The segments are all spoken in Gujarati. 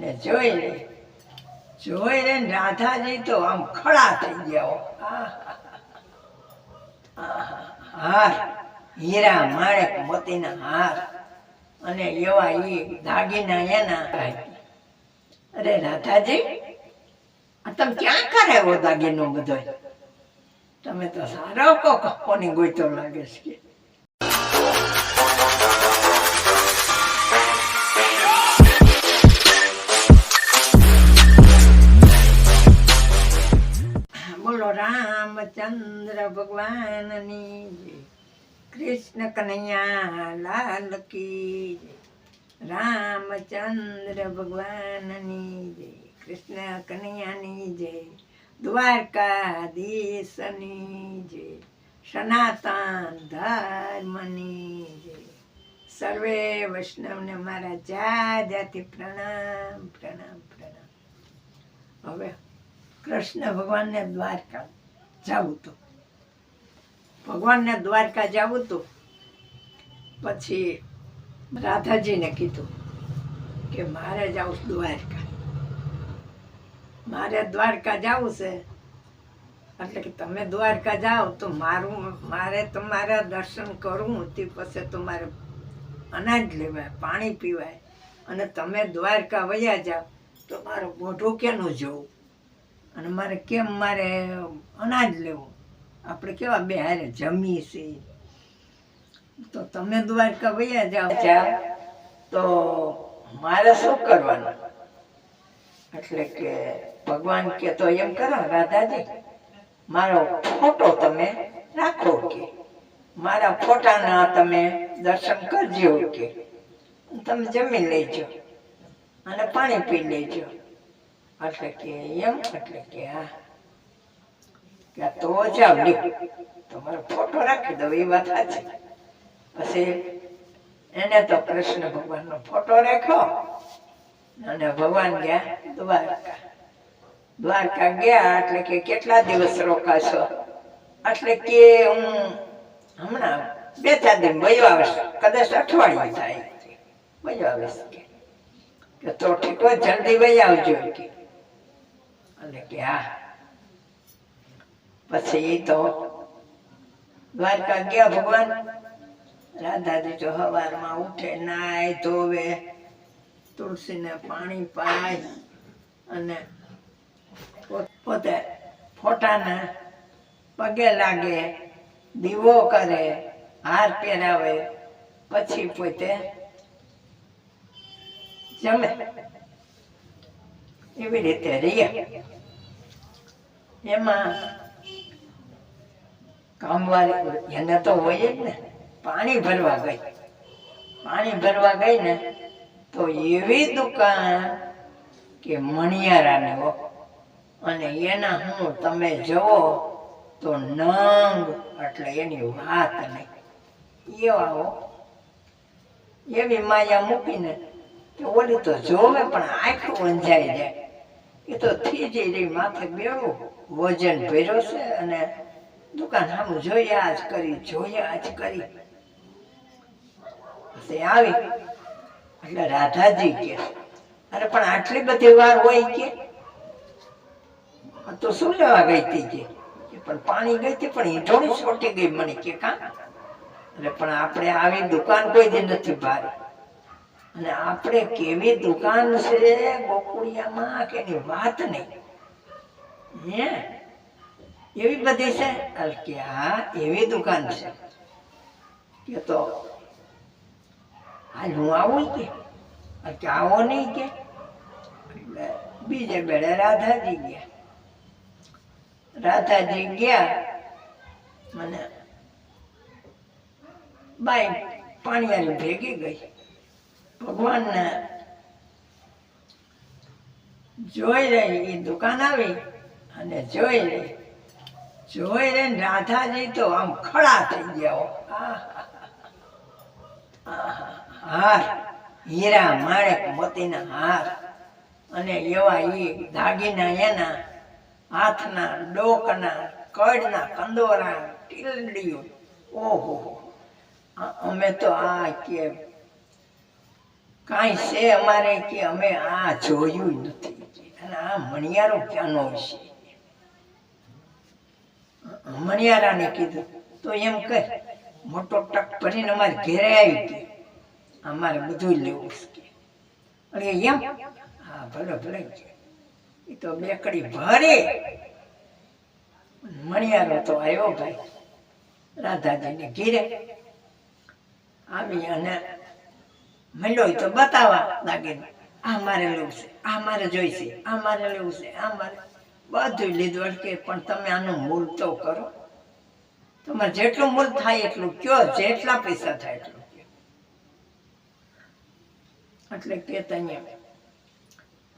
અને જોઈ લે જોઈ લે રાધાજી તો આમ ખડા થઈ ગયા. હાર, હીરા માણેક મોતીના હાર. અને એવા એ દાગીના એના અરે રાધાજી તમે ક્યાં કરાવ્યો દાગીનો બધો? તમે તો સારો કોક કોની ગોઈતો લાગે છે ભગવાનની. કૃષ્ણ કનૈયા, લાલ કી. રામચંદ્ર ભગવાનની જય. કૃષ્ણ કનૈયાની જય. દ્વારકાધીશની જય. સનાતન ધર્મની જય. સર્વે વૈષ્ણવને મારા જા જાતિ પ્રણામ પ્રણામ પ્રણામ. હવે કૃષ્ણ ભગવાનને દ્વારકા જવું તો. ભગવાનને દ્વારકા જવું તો પછી રાધાજીને કીધું કે મારે જવું દ્વારકા. મારે દ્વારકા જવું છે. એટલે કે તમે દ્વારકા જાઓ તો મારું, મારે તમારા દર્શન કરવું તે પછી તમારે અનાજ લેવાય, પાણી પીવાય. અને તમે દ્વારકા વયા જાઓ તો મારું મોઢું કેનું જવું? અને મારે કેમ મારે અનાજ લેવું? આપણે કેવા બે હારે જમીએ છીએ? તો તમે દ્વારકા વયા જાઓ તો મારે શું કરવાનું? એટલે કે ભગવાન કે તો એમ કરો, રાધાજી, મારો ફોટો તમે રાખો કે, મારા ફોટાના તમે દર્શન કરજો કે, તમે જમી લેજો અને પાણી પી લેજો. એટલે કે એમ, એટલે કે હા. તો અને દ્વારકા. ગયા એટલે કે કેટલા દિવસ રોકાશો? એટલે કે હું હમણાં બે ચાર દિન વયો આવીશ કદાચ અઠવાડિયું થાય વયો આવીશ કે. તો ઠીક જલ્દી વહી આવજો એટલે કે હા. પછી તો દ્વારકા ગયા ભગવાન. રાધાજી જો હવારમાં ઉઠે, નાય ધોવે, તુલસીને પાણી પાય અને પોતે ફોટાને પગે લાગે, દીવો કરે, હાર પહેરાવે, પછી પોતે જમે. એવી રીતે રહીએ એમાં કામવાળી એને તો હોય જ ને. પાણી ભરવા ગઈ. પાણી ભરવા ગઈ ને, તો એવી દુકાન કે મણિયારાની હો. અને એના હું તમે જવો તો નંગ એટલે એની વાત નહીં. એવા હો એવી માયા મૂકીને કે ઓલી તો જોવે પણ આખું અંજાઈ જાય. એ તો થઈ જઈ રહી, માથે બેડું વજન ભર્યો છે અને દુકાન જોયા જ કરી જોયા જ કરી. આવી. એટલે રાધાજી કે, અરે, પણ આટલી બધી વાર હોય કે? તો શું લેવા ગઈ હતી કે? પણ પાણી ગઈ હતી પણ ઈંટોણી છોટી ગઈ મને કે કા? એટલે પણ આપણે આવી દુકાન કોઈ દી નથી ભારે. અને આપણે કેવી દુકાન છે ગોકુળિયામાં, કે વાત નહીં? હે? એવી બધી છે? કે હા એવી દુકાન છે. કે તો, હાલ હું આવું કે? કે આવો નહીં કે? એટલે બીજે બેડે રાધાજી ગયા. રાધાજી ગયા અને બાઈ પાણીયાની ભેગી ગઈ. ભગવાનને જોઈ રહી એ દુકાન આવી અને જોઈ રહી. જોઈ ને રાધાજી તો આમ ખડા થઈ ગયા. હાર, હીરા માણેક મોતીના હાર. અને એવા એ દાગીના એના હાથના, ડોકના, કડના, કંદોરા, ટીલડીઓ. ઓહો અમે તો આ કે કાંઈ છે અમારે કે અમે આ જોયું નથી. અને આ મણિયારો ક્યાંનો હશે મણિયારાને કીધું, તો એમ કહે મોટો ટક ભરીને અમારે ઘેરે આવી ગઈ અમારે બધું લેવું છે. અરે એમ, હા, ભલે ભલે કે. એ તો બેકડી ભરે. મણિયારો તો આવ્યો ભાઈ, રાધાજીને ઘેરે. આવી અને મળ્યો તો બતાવવા લાગે આ મારે લેવું છે, આ મારે જોઈશે, આ મારે લેવું છે, આ મારે. બધું લીધું કે પણ તમે આનું મૂળ તો કરો. તમારે જેટલું મૂલ થાય એટલું કયો, જેટલા પૈસા થાય એટલું. એટલે કે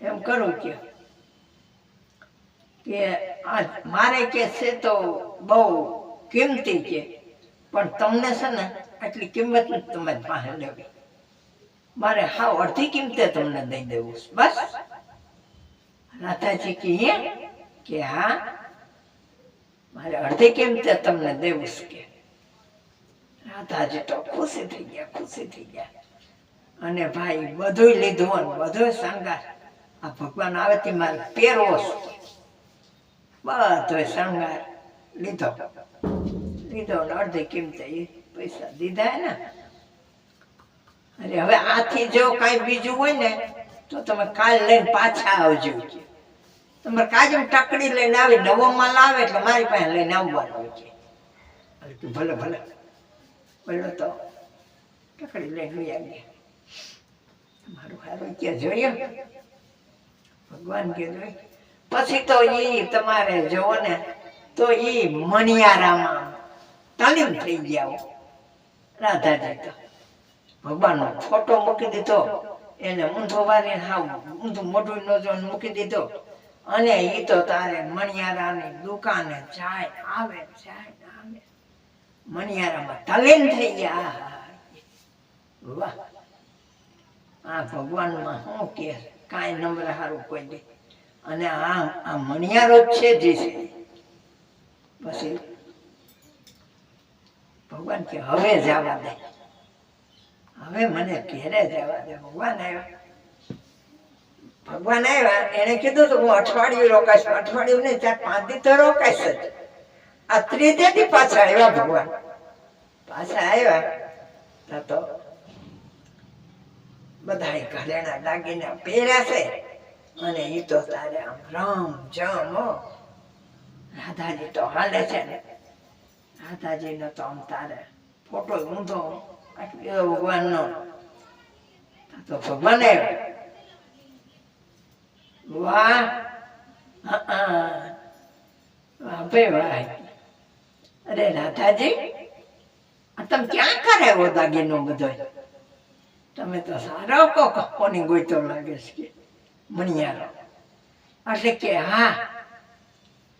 એમ કરું કે કે આ મારે કે છે તો બહુ કિંમતી છે પણ તમને છે ને આટલી કિંમત નથી તમારી પાસે લેવી. મારે હાવ અડધી કિંમતે તમને દઈ દેવું બસ. રાધાજી કહીએ કે હા મારે અડધે કેમ કિંમતે તમને દેવું કે? રાધાજી તો ખુશી થઈ ગયા, ખુશી થઈ ગયા. અને ભાઈ બધું લીધું અને બધું શણગાર. આ ભગવાન આવે તે મારે પહેરવો છે. બધો શણગાર લીધો. લીધો ને અડધી કિંમતે એ પૈસા દીધા ને. અરે હવે આથી જો કાંઈ બીજું હોય ને, તો તમે કાલ લઈને પાછા આવજો. કે તમારે કાજમ લઈને મારી ભગવાન કે પછી તો એ તમારે જોવો ને, તો એ મણિયારામાં તાલીમ થઈ ગયા. રાધાજી તો. ભગવાનનો ફોટો મૂકી દીધો. એને ઊંધો વારી હાવ ઊંધું મોઢું નો મૂકી દીધો. અને એ તો તારે મણિયારાની દુકાને જાય, આવે જાય, આવે. મણિયારામાં તલીન થઈ ગયા. વાહ. આ ભગવાનમાં શું કે, કાંઈ નંબર સારું કોઈ દે અને આ આ મણિયારો જ છે જે છે. પછી ભગવાન કે, હવે જવા દે. હવે મને ઘેરે જવા દે. ભગવાન આવ્યા. ભગવાન આવ્યા એને કીધું તો હું અઠવાડિયું રોકાશ અઠવાડિયું નહીં ત્યાં પાંચ દી તો રોકાશ જ. આ ત્રીજે દી પાછા આવ્યા ભગવાન. પાછા આવ્યા. તો બધા ઘરેણા દાગીના પહેર્યા છે. અને એ તો તારે આમ રમ જમ. રાધાજી તો હાલે છે ને. રાધાજીનો તો આમ તારે ફોટો ઊંધો ભગવાનનો. તો ભગવાન આવ્યા વાહ. વાહ ભાઈ. અરે રાધાજી તમે ક્યાં કરાવ્યો દાગીનો બધો? તમે તો સારો કો કોની ગોઈતો લાગે છે કે મણિયારો. એટલે કે હા.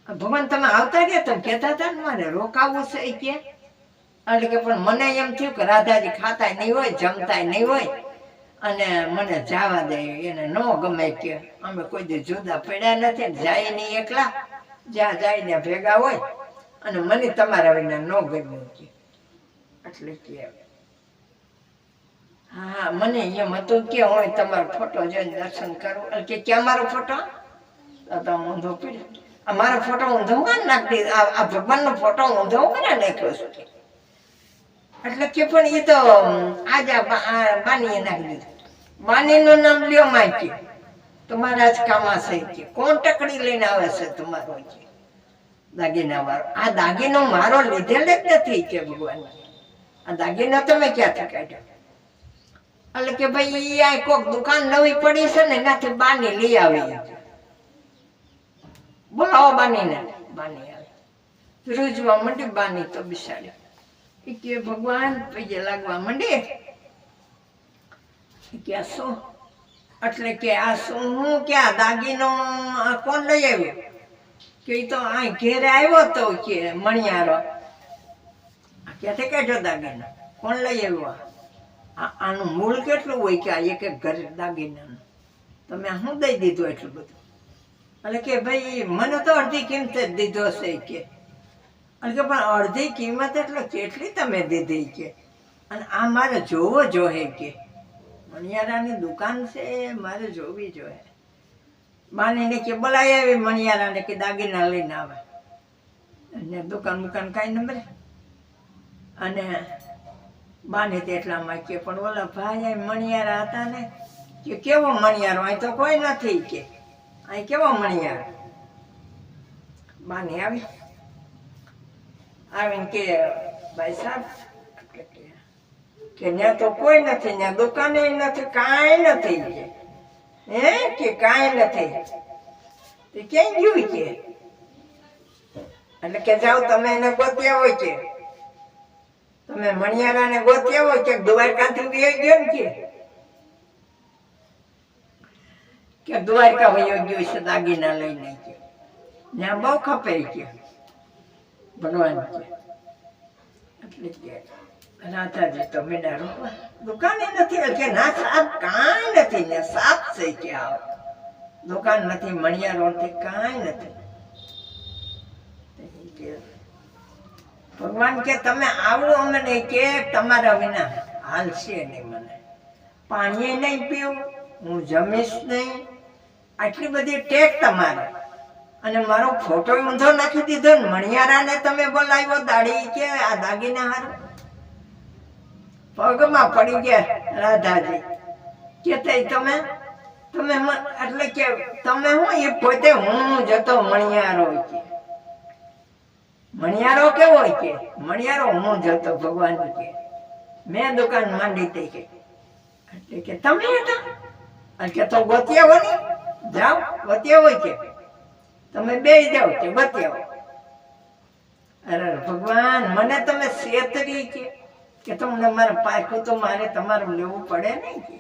ભગવાન તમે આવતા રહ્યા તમે કહેતા હતા ને મારે રોકાવું છે કે. એટલે કે પણ મને એમ થયું કે રાધાજી ખાતા નહીં હોય જમતા નહીં હોય. અને મને જવા દે, એને ન ગમે કે અમે કોઈ દી જુદા પડ્યા નથી જાય નહીં એકલા. જ્યાં જાય ને ભેગા હોય અને મને તમારા વિના ન ગમ્યું કે. એટલે કે હા, મને એમ હતું કે હું તમારો ફોટો જોઈને દર્શન કરું. કે, ક્યાં મારો ફોટો? તો ઊંધો પડ્યો. આ મારો ફોટો ઊંધો કાં નાખી? આ ભગવાનનો ફોટો ઊંધો કાં નાખ્યો છું? એટલે કે પણ એ તો, આજે આ બાનીએ નાખી દીધું. બાનીનું નામ લ્યો માય તમારા જ કામ હશે કે. કોણ ટકડી લઈને આવે છે તમારો દાગીના વાળો. આ દાગીનો મારો લીધેલે જ નથી કે ભગવાન. આ દાગીનો તમે ક્યાંથી કાઢ્યો? એટલે કે ભાઈ આ કોક દુકાન નવી પડી છે ને, એનાથી બાની લઈ આવી બોલાવો બાની ને બાની આવી. રૂજવા માંડી બાની તો બિસાડી કે ભગવાન, પૈયે લાગવા માંડી? કે શું? એટલે કે આ શું કે આ દાગીનો આ કોણ લઈ આવ્યો? કે તો આ ઘેરે આવ્યો તો કે મણિયારો. ક્યાંથી કાઢ્યો દાગીનો? કોણ લઈ આવ્યો આ? આનું મૂળ કેટલું હોય કે આ એક એક ઘરે દાગીનાનું? તમે શું દઈ દીધું એટલું બધું? એટલે કે ભાઈ, મને તો અડધી કિંમતે જ દીધો છે કે. એટલે કે પણ અડધી કિંમત એટલે કેટલી તમે દીધી કે? અને આ મારે જોવો જોઈએ કે. મણિયારાની દુકાન છે, મારે જોવી જોઈએ. બાનીને કે બોલાવી આવી મણિયારાને કે દાગીના લઈને આવે. અને દુકાન મુકાન કાંઈ નંબરે. અને બાને તેટલામાં કે પણ ઓલા ભાઈ મણિયારા હતા ને, કે કેવો મણિયારો? અહીં તો કોઈ નથી કે. અહીં કેવો મણિયારો? બાને આવી. આવીને કે ભાઈ સાહેબ કે ત્યાં તો કોઈ નથી ત્યાં દુકાને નથી, કાંઈ નથી. હે? કે કાંઈ નથી. તે ક્યાંય ગયું કે એટલે કે જાઓ તમે એને ગોત્યા હોય કે. તમે મણિયારાને ગોત્યા હોય કે દ્વારકાથી વહી ગયો ને કે? કે દ્વારકા વયો ગયો છે દાગીના લઈને કે. ત્યાં બહુ ખપે કે ભગવાન કે. એટલે કે રાધાજી તમે ડરો. દુકાને નથી કે ના સાપ કાંઈ નથી, ને સાપ છે કે આવો. દુકાન નથી મણિયારો થી કાંઈ નથી. ભગવાન કે, તમે આવો અમને કે, તમારા વિના હાલશે નહીં મને. પાણી નહીં પીવું, હું જમીશ નહીં. આટલી બધી ટેક તમારે. અને મારો ફોટો ઊંધો નાખી દીધો ને, મણિયારાને તમે બોલાવ્યો દાડી કે આ દાગીના હારું? પગમાં પડી ગયા રાધાજી. કે તે તમે તમે એટલે કે તમે હું એ પોતે હું જતો મણિયારો કે. મણિયારો કેવો કે? મણિયારો હું જતો ભગવાન કે. મેં દુકાન માંડી હતી કે. એટલે કે તમે હતા? કે તો ગોતિયાવો ને? જાઓ ગોતિયાવો કે. તમે બે જાઓ કે બત્યાઓ અરે ભગવાન, મને તમે શેતરી કે. કે તમને મારે પાકું તો મારે તમારું લેવું પડે નહીં કે?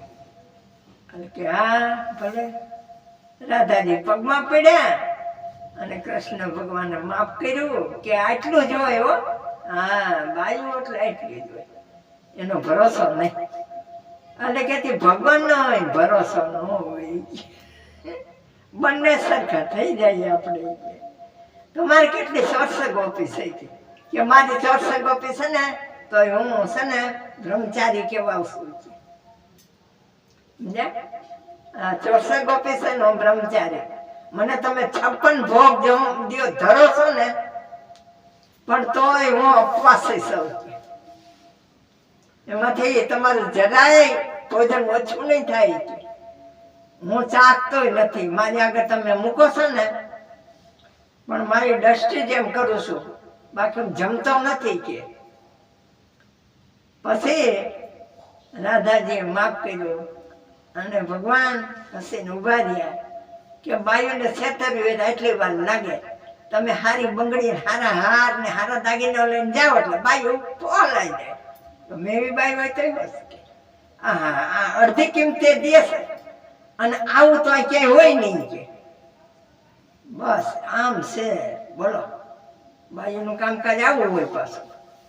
એટલે કે, હા, ભલે. રાધાજી પગમાં પડ્યા અને કૃષ્ણ ભગવાને માફ કર્યું કે આટલું જ હોય હો. હા બાયું એટલે આટલી જ હોય એનો ભરોસો નહીં. એટલે કે ભગવાન નો હોય ભરોસો ન હોય. બંને સરખા થઈ જાય આપણે તમારે કેટલી ચોરસો ગોપી કે કે મારી ચોરસો ગોપી છે ને તો હું છે ને બ્રહ્મચારી કેવા છું. ચોરસો ગોપી છે ને બ્રહ્મચારી. મને તમે છપ્પન ભોગ જો ધરો છો ને, પણ તોય હું અપવાસી છું. એમાંથી તમારું જરાય ભોજન ઓછું નહીં થાય. હું ચાખતોય નથી. મારી આગળ તમે મૂકો છો ને, પણ મારી દ્રષ્ટિ જેમ કરું છું. બાકી જમતો નથી કે. પછી રાધાજીએ માફ કર્યું અને ભગવાન હસીને ઊભા રહ્યા કે બાયોને છેતરવી હોય એટલી વાર લાગે. તમે હારી બંગડી હારા હાર ને હારા દાગીના લઈને જાઓ એટલે બાયો પોલાઈ જાય. તો મેવી બાઈ હોય તો બસ આ આ અડધી કિંમતે દેશે અને આવું તો ક્યાંય હોય નહીં કે. બસ, આમ છે. બોલો બાયુનું કામકાજ આવું હોય પાછું.